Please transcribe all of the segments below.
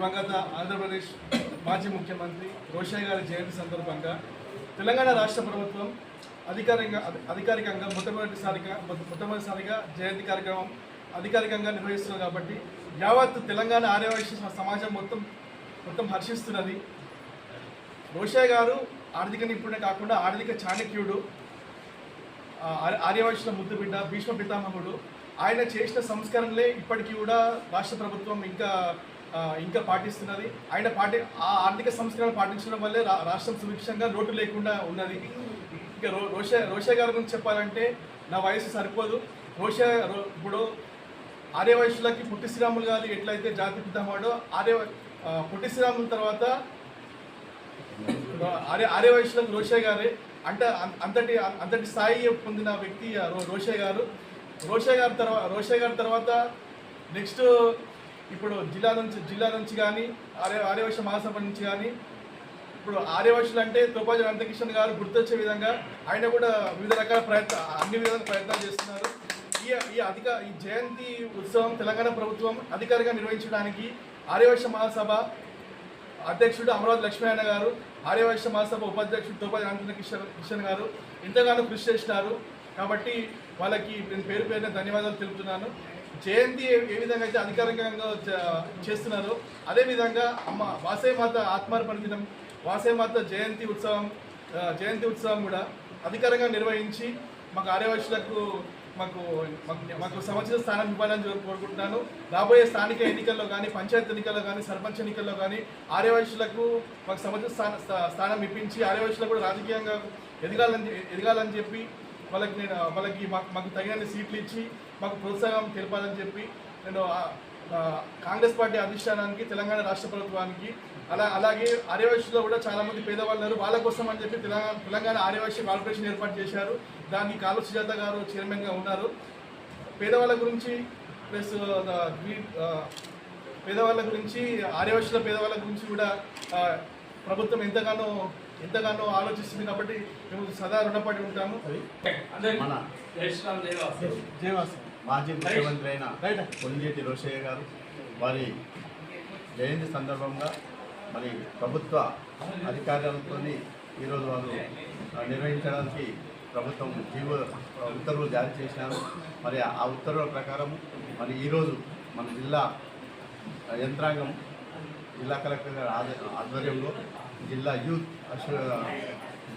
దివంగత ఆంధ్రప్రదేశ్ మాజీ ముఖ్యమంత్రి రోషయ్య గారి జయంతి సందర్భంగా తెలంగాణ రాష్ట్ర ప్రభుత్వం అధికారికంగా అధికారికంగా మొట్టమొదటిసారిగా మొట్టమొదటిసారిగా జయంతి కార్యక్రమం అధికారికంగా నిర్వహిస్తున్నారు కాబట్టి యావత్ తెలంగాణ ఆర్యవైశ్య సమాజం మొత్తం మొత్తం హర్షిస్తున్నది. రోషయ్య గారు ఆర్థిక నిపుణుడే కాకుండా ఆర్థిక చాణక్యుడు ఆర్యవైశ్యుల ముద్దు బిడ్డ భీష్మ పితామహుడు. ఆయన చేసిన సంస్కరణలే ఇప్పటికీ కూడా రాష్ట్ర ప్రభుత్వం ఇంకా ఇంకా పాటిస్తున్నది. ఆయన పాటి ఆ ఆర్థిక సంస్కరణ పాటించడం వల్లే రా- రాష్ట్రం సుభిక్షంగా లోటు లేకుండా ఉన్నది. ఇంకా రో రోష రోషే గారి గురించి చెప్పాలంటే నా వయసు సరిపోదు. రోషే ఇప్పుడు ఇప్పుడు వయసులకి పుట్టి శ్రీరాములు గారు ఎట్లయితే జాతి పితామహుడో ఆర్య పుట్టి శ్రీరాముల తర్వాత ఆర్య ఆర్యవైశులకి రోషే గారే. అంటే అంతటి అంతటి స్థాయి పొందిన వ్యక్తి రోషే రో- గారు. రోషే గారి తర్వాత రోషే గారి తర్వాత నెక్స్ట్ ఇప్పుడు జిల్లా నుంచి జిల్లా నుంచి కానీ ఆర్య ఆర్యవైశ్య మహాసభ నుంచి కానీ ఇప్పుడు ఆర్యవైశ్యులు అంటే తోపాజీ అనంతకిషన్ గారు గుర్తొచ్చే విధంగా ఆయన కూడా వివిధ రకాల ప్రయత్న అన్ని విధాల ప్రయత్నాలు చేస్తున్నారు. ఈ ఈ అధిక ఈ జయంతి ఉత్సవం తెలంగాణ ప్రభుత్వం అధికారిగా నిర్వహించడానికి ఆర్యవైశ్య మహాసభ అధ్యక్షుడు అమరావతి లక్ష్మీనారాయణ గారు ఆర్యవైశ్య మహాసభ ఉపాధ్యక్షుడు తోపాది అనంత కిషన్ కిషన్ గారు ఎంతగానో కృషి చేసినారు. కాబట్టి వాళ్ళకి నేను పేరు పేరున ధన్యవాదాలు తెలుపుతున్నాను. జయంతి ఏ విధంగా అయితే అధికారికంగా చేస్తున్నారో అదేవిధంగా అమ్మ వాసేమాత ఆత్మార్పణ దినం వాసేమాత జయంతి ఉత్సవం జయంతి ఉత్సవం కూడా అధికారంగా నిర్వహించి మాకు ఆర్యవైశ్యులకు మాకు మాకు- మాకు సముచిత స్థానం ఇవ్వాలని కోరు- కోరుకుంటున్నాను. రాబోయే స్థానిక ఎన్నికల్లో కానీ పంచాయతీ ఎన్నికల్లో కానీ సర్పంచ్ ఎన్నికల్లో కానీ ఆర్యవైశ్యులకు మాకు సముచిత స్థాన స్థానం ఇప్పించి ఆర్యవైశ్యులకు కూడా రాజకీయంగా ఎదగాలని ఎదగాలని చెప్పి వాళ్ళకి నేను వాళ్ళకి మాకు మాకు తగినన్ని సీట్లు ఇచ్చి మాకు ప్రోత్సాహం తెలపాలని చెప్పి నేను కాంగ్రెస్ పార్టీ అధిష్టానానికి తెలంగాణ రాష్ట్ర ప్రభుత్వానికి అలా అలాగే ఆర్యవైశ్యులో కూడా చాలామంది పేదవాళ్ళు ఉన్నారు. వాళ్ళ కోసం అని చెప్పి తెలంగాణ తెలంగాణ ఆర్యవైశ్య కార్పొరేషన్ ఏర్పాటు చేశారు. దానికి కాలు సుజాత గారు చైర్మన్గా ఉన్నారు. పేదవాళ్ళ గురించి ప్లస్ పేదవాళ్ళ గురించి ఆర్యవైశ్యుల పేదవాళ్ళ గురించి కూడా ప్రభుత్వం ఎంతగానో ఎంతగానో ఆలోచిస్తుంది కాబట్టి మేము సదా రుణపడి ఉంటాము. మాజీ ముఖ్యమంత్రి అయిన రైట్. కొలిగేటి రోషయ్య గారు వారి జయంతి సందర్భంగా మరి ప్రభుత్వ అధికారులతో ఈరోజు వారు నిర్వహించడానికి ప్రభుత్వం జీవో ఉత్తర్వులు జారీ చేసినారు. మరి ఆ ఉత్తర్వుల ప్రకారం మరి ఈరోజు మన జిల్లా యంత్రాంగం జిల్లా కలెక్టర్ గారి ఆధ్వ- ఆధ్వర్యంలో జిల్లా యూత్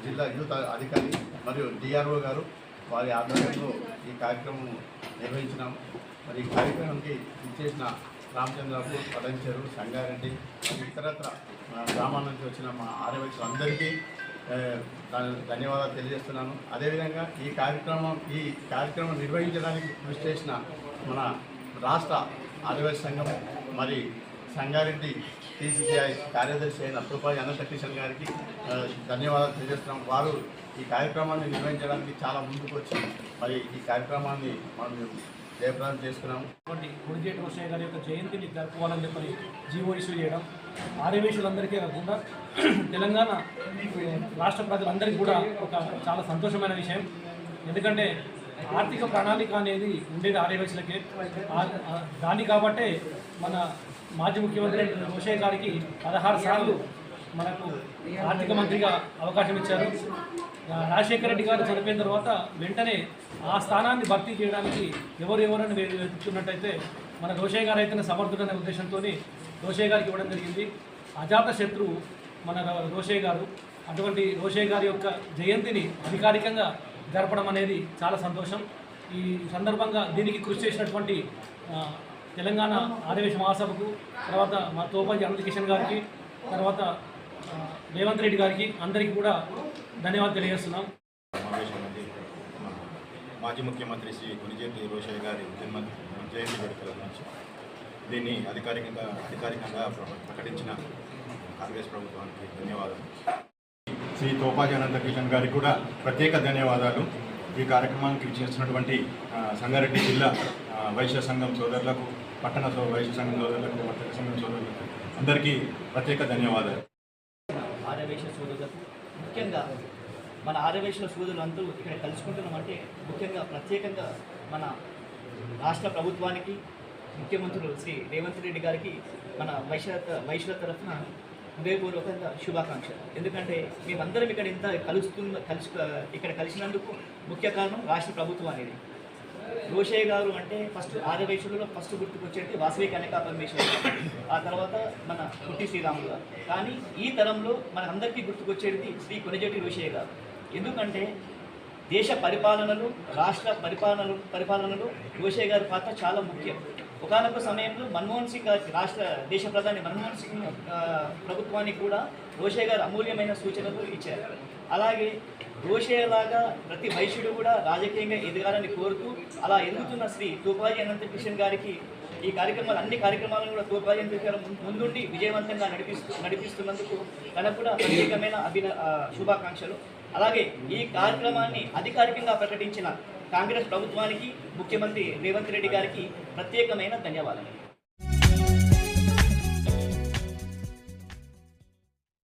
జిల్లా యూత్ అధికారి మరియు డిఆర్ఓ గారు వారి ఆధ్వర్యంలో ఈ కార్యక్రమం నిర్వహించినాము. మరి ఈ కార్యక్రమానికి ఇచ్చేసిన రామచంద్రపూర్ పదంచేరు సంగారెడ్డి ఇతరత్ర గ్రామాల నుంచి వచ్చిన మా ఆర్యవైశ్యులు అందరికీ ధన్యవాదాలు తెలియజేస్తున్నాను. అదేవిధంగా ఈ కార్యక్రమం ఈ కార్యక్రమం నిర్వహించడానికి కృషి చేసిన మన రాష్ట్ర ఆదివాసీ సంఘం మరి సంగారెడ్డి టీసీసీఐ కార్యదర్శి అయిన అప్రూపాయి అనంత గారికి ధన్యవాదాలు తెలియజేస్తున్నాం. వారు ఈ కార్యక్రమాన్ని నిర్వహించడానికి చాలా ముందుకు వచ్చి మరి ఈ కార్యక్రమాన్ని మనం జయప్రదం చేసుకున్నాము. కాబట్టి కొడిగేటి రోషయ్య గారి యొక్క జయంతిని జరుపుకోవాలని చెప్పని జీవో ఇష్యూ చేయడం ఆర్యవేశులందరికీ కాకుండా తెలంగాణ రాష్ట్ర ప్రజలందరికీ కూడా ఒక చాలా సంతోషమైన విషయం. ఎందుకంటే ఆర్థిక ప్రణాళిక అనేది ఉండేది ఆర్యవేశులకే దాన్ని కాబట్టే మన మాజీ ముఖ్యమంత్రి రోషయ్య గారికి పదహారు సార్లు మనకు ఆర్థిక మంత్రిగా అవకాశం ఇచ్చారు. రాజశేఖర రెడ్డి గారు చనిపోయిన తర్వాత వెంటనే ఆ స్థానాన్ని భర్తీ చేయడానికి ఎవరు ఎవరని వెతుకుతున్నట్టయితే మన రోషయ్య గారు అయితే సమర్థుడనే ఉద్దేశంతో రోషయ్య గారికి ఇవ్వడం జరిగింది. అజాత శత్రువు మన ర- రోషయ్య గారు. అటువంటి రోషయ్య గారి యొక్క జయంతిని అధికారికంగా జరపడం అనేది చాలా సంతోషం. ఈ సందర్భంగా దీనికి కృషి చేసినటువంటి తెలంగాణ ఆదివేశ మహాసభకు తర్వాత మా తోపాజీ అనంత కిషన్ గారికి తర్వాత రేవంత్ రెడ్డి గారికి అందరికీ కూడా ధన్యవాదాలు తెలియజేస్తున్నాం. మాజీ ముఖ్యమంత్రి శ్రీ గురిజేటి రోషయ్య గారి జన్మ జయంతి వేడుకల గురించి దీన్ని అధికారికంగా అధికారికంగా ప్రకటించిన కాంగ్రెస్ ప్రభుత్వానికి ధన్యవాదాలు. శ్రీ తోపాజీ అనంత కిషన్ గారికి కూడా ప్రత్యేక ధన్యవాదాలు. ఈ కార్యక్రమానికి చేస్తున్నటువంటి సంగారెడ్డి జిల్లా వైశ్య సంఘం సోదరులకు పట్టణ వైశ్య సంఘం సోదరులకు పట్టణ సంఘం సోదరులకు అందరికీ ప్రత్యేక ధన్యవాదాలు. ఆర్యవేశ సోదరులకు ముఖ్యంగా మన ఆర్యవేశల సోదరులు అందరూ ఇక్కడ కలుసుకుంటున్నామంటే ముఖ్యంగా ప్రత్యేకంగా మన రాష్ట్ర ప్రభుత్వానికి ముఖ్యమంత్రులు శ్రీ రేవంత్ రెడ్డి గారికి మన వైశ్య వైశ్యుల తరఫున హృదయపూర్వకంగా శుభాకాంక్షలు. ఎందుకంటే మేమందరం ఇక్కడ ఇంత కలుస్తున్న కలిసి ఇక్కడ కలిసినందుకు ముఖ్య కారణం రాష్ట్ర ప్రభుత్వం అనేది. రోషయ్య గారు అంటే ఫస్ట్ ఆర్యవేశ్వరులో ఫస్ట్ గుర్తుకొచ్చేది వాసవి కనకా పరమేశ్వర ఆ తర్వాత మన పుట్టి శ్రీరాములు గారు. కానీ ఈ తరంలో మన అందరికీ గుర్తుకొచ్చేది శ్రీ కొనిజేటి రోషయ్య గారు. ఎందుకంటే దేశ పరిపాలనలు రాష్ట్ర పరిపాలనలు పరిపాలనలు రోషయ్య గారి పాత్ర చాలా ముఖ్యం. ఒకనొక సమయంలో మన్మోహన్ సింగ్ గారి రాష్ట్ర దేశ ప్రధాని మన్మోహన్ సింగ్ ప్రభుత్వానికి కూడా రోషయ్య గారు అమూల్యమైన సూచనలు ఇచ్చారు. అలాగే రోషయ్య లాగా ప్రతి వైశ్యుడు కూడా రాజకీయంగా ఎదగాలని కోరుతూ అలా ఎదుగుతున్న శ్రీ తూపాజీ అనంత కిషన్ గారికి ఈ కార్యక్రమాలు అన్ని కార్యక్రమాలను కూడా తూపాజీ అనంత గారు ముందుండి విజయవంతంగా నడిపిస్తూ నడిపిస్తున్నందుకు తనకు కూడా ప్రత్యేకమైన అభిన శుభాకాంక్షలు. అలాగే ఈ కార్యక్రమాన్ని అధికారికంగా ప్రకటించిన కాంగ్రెస్ ప్రభుత్వానికి ముఖ్యమంత్రి రేవంత్ రెడ్డి గారికి ప్రత్యేకమైన ధన్యవాదాలు